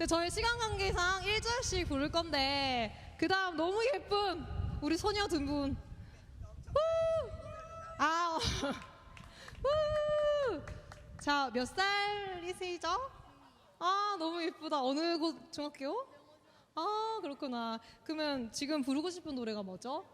네, 저희 시간 관계상 1절씩 부를 건데 그 다음 너무 예쁜 우리 소녀 등분 아, 자, 몇 살이시죠? 아, 너무 예쁘다. 어느 곳 중학교? 아, 그렇구나. 그러면 지금 부르고 싶은 노래가 뭐죠?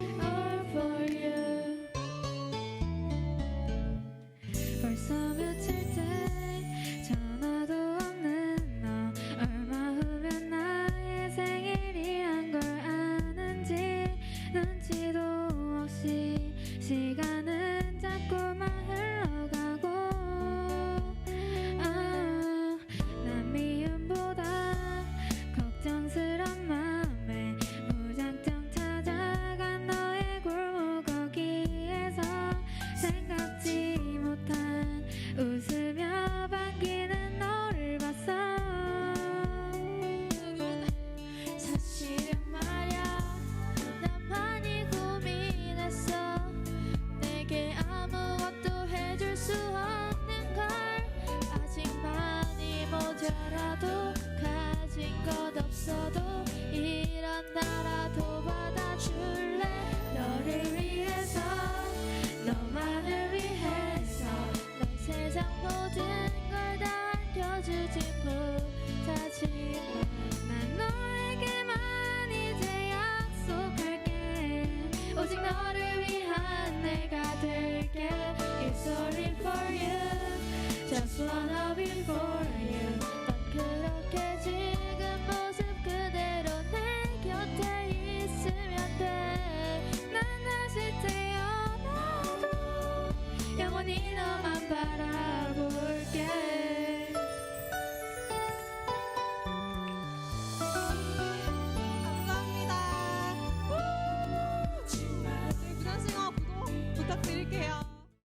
It's only for you. Just wanna be for you. 넌 이너만 바라볼게.